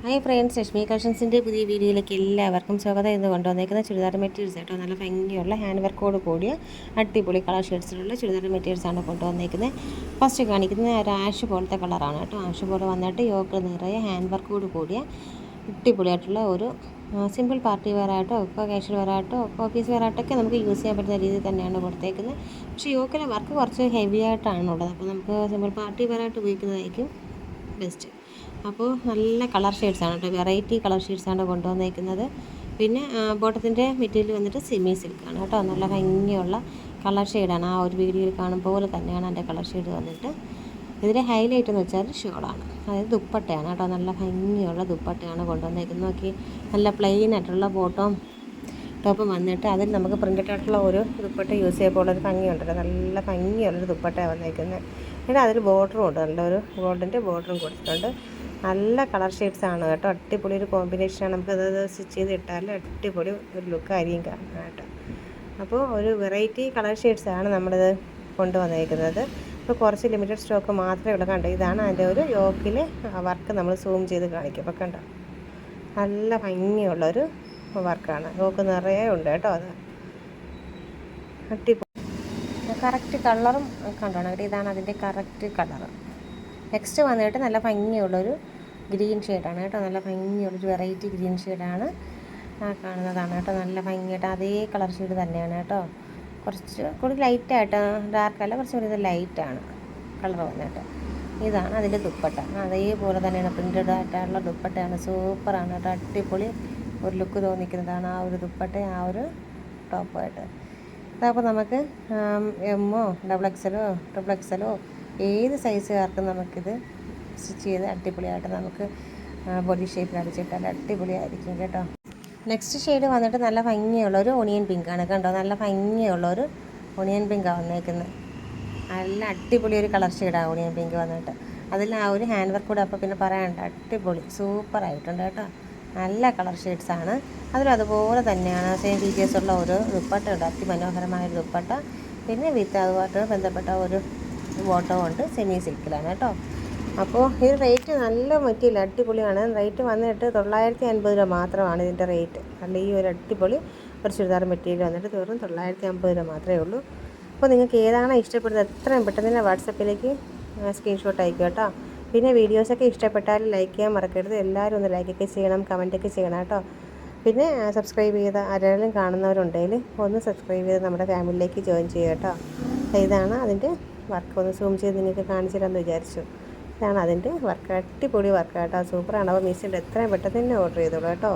Hi friends Lakshmi കളക്ഷൻസിന്റെ പുതിയ വീഡിയോയിലേക്ക് എല്ലാവർക്കും സ്വാഗതം. എന്ന് കൊണ്ടുവന്നേക്കുന്ന ചുരിദാർ മെറ്റീരിയൽസ് കേട്ടോ നല്ല ഭംഗിയുള്ള ഹാൻഡ് വർക്കോട് കൂടിയ അടിപൊളി കളർ ഷെയ്ഡ്സിലുള്ള ചുരിദാർ മെറ്റീരിയൽസ് ആണ് കൊണ്ടുവന്നേക്കുന്നത്. ഫസ്റ്റ് കാണിക്കുന്നത് ഒരു ആഷ് പോലത്തെ കളറാണ് കേട്ടോ. ആഷ് പോലെ വന്നിട്ട് യോക്ക് നിറയെ ഹാൻഡ് വർക്കോട് കൂടിയ അടിപൊളിയായിട്ടുള്ള ഒരു സിമ്പിൾ പാർട്ടി ആയിട്ടോ ഇപ്പോൾ കാഷ്വൽ വെയർ ആയിട്ടോ ഓഫീസ് വെയർ ആയിട്ടൊക്കെ നമുക്ക് യൂസ് ചെയ്യാൻ പറ്റുന്ന രീതിയിൽ തന്നെയാണ് കൊടുത്തേക്കുന്നത്. പക്ഷേ യോക്കിലെ വർക്ക് കുറച്ച് ഹെവി ആയിട്ടാണുള്ളത് അപ്പോൾ നമുക്ക് സിമ്പിൾ പാർട്ടി വെയർ ആയിട്ട് ഉപയോഗിക്കുന്നതായിരിക്കും ബെസ്റ്റ് അപ്പോൾ നല്ല കളർ ഷെയ്ഡ്സാണ് കേട്ടോ. വെറൈറ്റി കളർ ഷെയ്ഡ്സാണ് കൊണ്ടുവന്നേക്കുന്നത്. പിന്നെ ബോട്ടത്തിന്റെ മെറ്റീരിയൽ വന്നിട്ട് സെമി സിൽക്കാണ് കേട്ടോ. നല്ല ഭംഗിയുള്ള കളർ ഷെയ്ഡാണ് ആ ഒരു വീഡിയോയിൽ കാണുമ്പോൾ പോലെ തന്നെയാണ് എന്റെ കളർ ഷെയ്ഡ് വന്നിട്ട്. ഇതിന്റെ ഹൈലൈറ്റ് എന്ന് വെച്ചാൽ ഷോളാണ് അതായത് ദുപ്പട്ടയാണ് കേട്ടോ. നല്ല ഭംഗിയുള്ള ദുപ്പട്ടയാണ് കൊണ്ടുവന്നേക്കുന്നത്. നോക്കി നല്ല പ്ലെയിൻ ആയിട്ടുള്ള ബോട്ടവും ടോപ്പ് വന്നിട്ട് അതിൽ നമുക്ക് പ്രിന്റഡ് ആയിട്ടുള്ള ഒരു ദുപ്പട്ട യൂസ് ചെയ്യുമ്പോൾ ഉള്ളൊരു ഭംഗിയുണ്ടല്ലോ. നല്ല ഭംഗിയുള്ളൊരു ദുപ്പട്ടയാണ് വന്നേക്കുന്നത് പിന്നെ അതിൽ ബോർഡറും ഉണ്ട്. നല്ലൊരു ഗോൾഡിന്റെ ബോർഡറും കൊടുത്തിട്ടുണ്ട്. നല്ല കളർ ഷെയ്ഡ്സ് ആണ് കേട്ടോ. അടിപൊളി ഒരു കോമ്പിനേഷനാണ് നമുക്കത് സ്റ്റിച്ച് ചെയ്ത് ഇട്ടാൽ അടിപൊളി ഒരു ലുക്കായിരിക്കും കാണാനായിട്ട്. അപ്പോൾ ഒരു വെറൈറ്റി കളർ ഷെയ്ഡ്സ് ആണ് നമ്മളിത് കൊണ്ടുവന്നേക്കുന്നത്. ഇപ്പോൾ കുറച്ച് ലിമിറ്റഡ് സ്റ്റോക്ക് മാത്രമേ ഉള്ളൂ. കണ്ടോ? ഇതാണ് അതിന്റെ ഒരു യോക്കിൽ വർക്ക് നമ്മൾ സൂം ചെയ്ത് കാണിക്കും. അപ്പോൾ കണ്ടോ? നല്ല ഭംഗിയുള്ളൊരു വർക്കാണ്. നോക്ക് നിറയെ ഉണ്ട് കേട്ടോ അത്. അടിപൊളി. കറക്റ്റ് കളറും കണ്ടോണം കേട്ടോ. ഇതാണ് അതിന്റെ കറക്റ്റ് കളർ നെക്സ്റ്റ് വന്നിട്ട് നല്ല ഭംഗിയുള്ളൊരു ഗ്രീൻ ഷെയ്ഡാണ് കേട്ടോ. നല്ല ഭംഗിയുള്ളൊരു വെറൈറ്റി ഗ്രീൻ ഷെയ്ഡാണ് കാണുന്നതാണ് കേട്ടോ. നല്ല ഭംഗിയായിട്ട് അതേ കളർ ഷെയ്ഡ് തന്നെയാണ് കേട്ടോ. കുറച്ച് കൂടി ലൈറ്റായിട്ട് ഡാർക്കല്ല കുറച്ച് കൂടി ഇത് ലൈറ്റാണ് കളർ വന്നിട്ട് ഇതാണ് അതിന്റെ ദുപ്പട്ട. അതേപോലെ തന്നെയാണ് പ്രിന്റഡ് ആയിട്ടുള്ള ദുപ്പട്ടയാണ്. സൂപ്പറാണ് കേട്ടോ. അടിപൊളി. ഒരു ലുക്ക് തോന്നിക്കുന്നതാണ് ആ ഒരു ദുപ്പട്ട ആ ഒരു ടോപ്പായിട്ട് അതപ്പോൾ നമുക്ക് എമ്മോ ഡബിൾ എക്സലോ ട്രിപ്പിൾ എക്സലോ ഏത് സൈസുകാർക്കും നമുക്കിത് സ്റ്റിച്ച് ചെയ്ത് അടിപൊളിയായിട്ട് നമുക്ക് ബോഡി ഷേപ്പിൽ അടിച്ചിട്ടാൽ അടിപൊളിയായിരിക്കും കേട്ടോ. നെക്സ്റ്റ് ഷെയ്ഡ് വന്നിട്ട് നല്ല ഭംഗിയുള്ളൊരു ഒണിയൻ പിങ്കാണ് കണ്ടോ? നല്ല ഭംഗിയുള്ളൊരു ഒണിയൻ പിങ്കാണ് വന്നേക്കുന്നത് നല്ല അടിപൊളി ഒരു കളർ ഷെയ്ഡാണ് ഒണിയൻ പിങ്ക് വന്നിട്ട്. അതിൽ ആ ഒരു ഹാൻഡ് വർക്ക് കൂടെ അപ്പോൾ പിന്നെ പറയാനുണ്ട്. അടിപൊളി സൂപ്പറായിട്ടുണ്ട് കേട്ടോ. നല്ല കളർ ഷെയ്ഡ്സാണ് അതിലും അതുപോലെ തന്നെയാണ് സെയിം ഫീച്ചേഴ്സ് ഉള്ള ഒരു ദുപ്പട്ട ഉണ്ട്. അതിമനോഹരമായ ഒരു ദുപ്പട്ട. പിന്നെ വിത്ത് അതുമായിട്ട് ബന്ധപ്പെട്ട ഒരു ബോട്ടോ ഉണ്ട്. സെമി സിൽക്കിലാണ് കേട്ടോ. അപ്പോൾ ഈ റേറ്റ് നല്ല മെറ്റീരിയൽ അടിപൊളിയാണ്. റേറ്റ് വന്നിട്ട് തൊള്ളായിരത്തി അൻപത് രൂപ മാത്രമാണ് ഇതിന്റെ റേറ്റ് അല്ല ഈ ഒരു അടിപൊളി ഒരു ചുരിദാർ മെറ്റീരിയൽ വന്നിട്ട് വെറും തൊള്ളായിരത്തി അമ്പത് രൂപ മാത്രമേ ഉള്ളൂ. അപ്പോൾ നിങ്ങൾക്ക് ഏതാണോ ഇഷ്ടപ്പെടുന്നത്? എത്രയും പെട്ടെന്ന് തന്നെ വാട്സപ്പിലേക്ക് സ്ക്രീൻഷോട്ട് അയക്കും കേട്ടോ. പിന്നെ വീഡിയോസൊക്കെ ഇഷ്ടപ്പെട്ടാൽ ലൈക്ക് ചെയ്യാൻ മറക്കരുത്. എല്ലാവരും ഒന്ന് ലൈക്കൊക്കെ ചെയ്യണം കമന്റൊക്കെ ചെയ്യണം കേട്ടോ. പിന്നെ സബ്സ്ക്രൈബ് ചെയ്ത ആരെങ്കിലും കാണുന്നവരുണ്ടെങ്കിൽ ഒന്ന് സബ്സ്ക്രൈബ് ചെയ്ത് നമ്മുടെ ഫാമിലിയിലേക്ക് ജോയിൻ ചെയ്യുക കേട്ടോ. ഇതാണ് അതിന്റെ വർക്ക് ഒന്ന് സൂം ചെയ്ത് നിങ്ങൾക്ക് കാണിച്ചു തരാമെന്ന് വിചാരിച്ചു. ഇതാണ് അതിന്റെ വർക്ക് അടിപൊളി വർക്ക് കേട്ടോ. സൂപ്പറാണ് അപ്പോൾ മിസ്സിന്റെ എത്രയും പെട്ടെന്ന് തന്നെ ഓർഡർ ചെയ്തോളൂ കേട്ടോ.